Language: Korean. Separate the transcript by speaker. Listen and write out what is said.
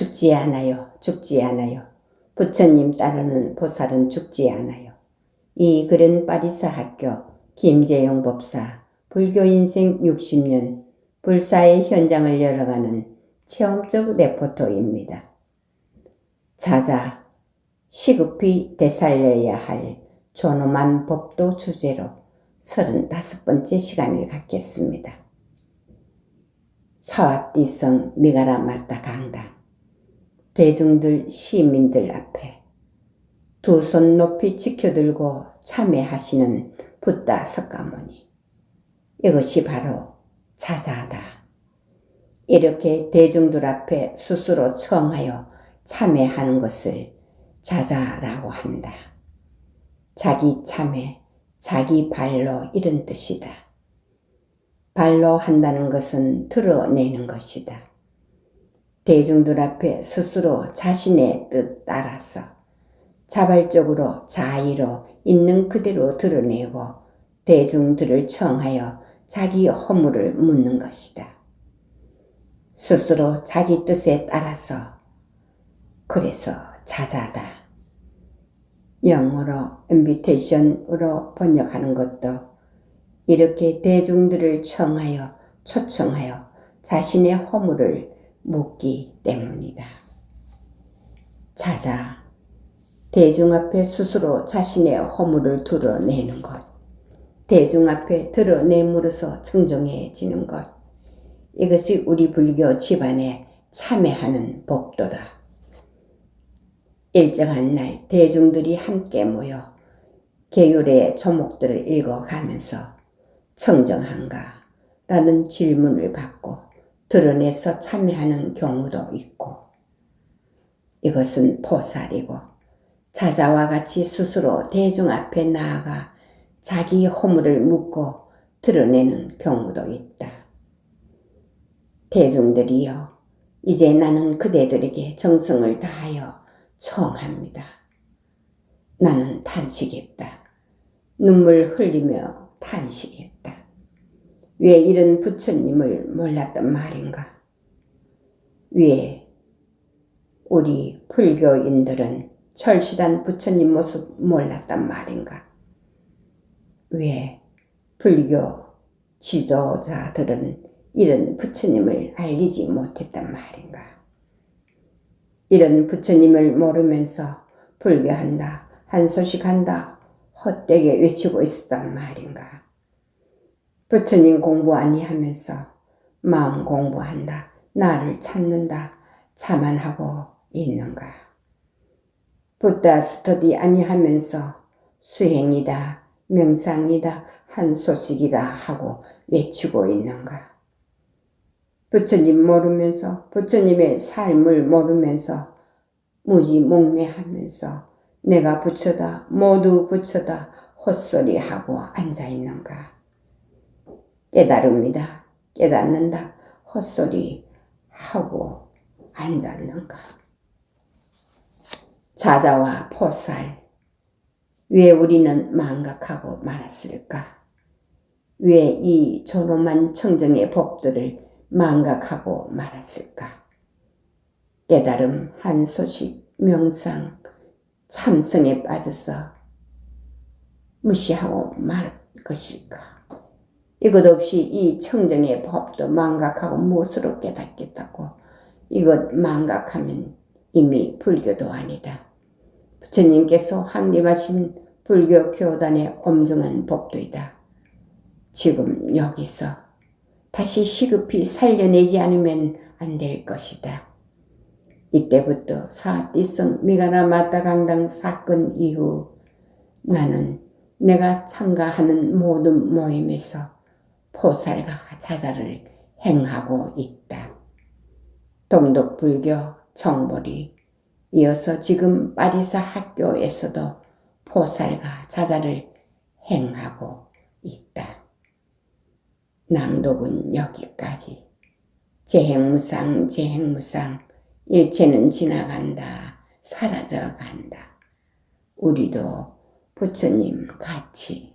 Speaker 1: 죽지 않아요. 죽지 않아요. 부처님 따르는 보살은 죽지 않아요. 이 글은 파리사 학교 김재용 법사 불교 인생 60년 불사의 현장을 열어가는 체험적 레포터입니다. 자자 시급히 되살려야 할 존엄한 법도 주제로 35번째 시간을 갖겠습니다. 사와띠성 미가라 마타 강당 대중들 시민들 앞에 두 손 높이 지켜들고 참회하시는 붓다 석가모니 이것이 바로 자자다. 이렇게 대중들 앞에 스스로 청하여 참회하는 것을 자자라고 한다. 자기 참회, 자기 발로 이런 뜻이다. 발로 한다는 것은 드러내는 것이다. 대중들 앞에 스스로 자신의 뜻 따라서 자발적으로 자의로 있는 그대로 드러내고 대중들을 청하여 자기 허물을 묻는 것이다. 스스로 자기 뜻에 따라서 그래서 자자다. 영어로 인비테이션으로 번역하는 것도 이렇게 대중들을 청하여 초청하여 자신의 허물을 묻기 때문이다. 자자, 대중 앞에 스스로 자신의 허물을 드러내는 것, 대중 앞에 드러내므로써 청정해지는 것, 이것이 우리 불교 집안에 참여하는 법도다. 일정한 날 대중들이 함께 모여 계율의 조목들을 읽어가면서 청정한가? 라는 질문을 받고 드러내서 참여하는 경우도 있고 이것은 포살이고 자자와 같이 스스로 대중 앞에 나아가 자기 허물을 묻고 드러내는 경우도 있다. 대중들이여 이제 나는 그대들에게 정성을 다하여 청합니다. 나는 탄식했다. 눈물 흘리며 탄식했다. 왜 이런 부처님을 몰랐단 말인가? 왜 우리 불교인들은 철실한 부처님 모습 몰랐단 말인가? 왜 불교 지도자들은 이런 부처님을 알리지 못했단 말인가? 이런 부처님을 모르면서 불교한다, 한 소식한다, 헛되게 외치고 있었단 말인가? 부처님 공부 아니하면서 마음 공부한다, 나를 찾는다, 자만하고 있는가? 부다 스터디 아니하면서 수행이다, 명상이다, 한 소식이다 하고 외치고 있는가? 부처님 모르면서 부처님의 삶을 모르면서 무지 몽매하면서 내가 부처다 모두 부처다 헛소리하고 앉아 있는가? 깨달음이다 깨닫는다 헛소리 하고 앉았는가? 자자와 포살 왜 우리는 망각하고 말았을까? 왜이 존엄한 청정의 법들을 망각하고 말았을까? 깨달음, 한 소식, 명상, 참성에 빠져서 무시하고 말 것일까? 이것 없이 이 청정의 법도 망각하고 무엇으로 깨닫겠다고 이것 망각하면 이미 불교도 아니다. 부처님께서 확립하신 불교 교단의 엄중한 법도이다. 지금 여기서 다시 시급히 살려내지 않으면 안 될 것이다. 이때부터 사띠성 미가나 마타 강당 사건 이후 나는 내가 참가하는 모든 모임에서 포살과 자자를 행하고 있다. 동독불교 정보리 이어서 지금 파리사 학교에서도 포살과 자자를 행하고 있다. 낭독은 여기까지. 재행무상, 재행무상, 일체는 지나간다, 사라져 간다. 우리도 부처님 같이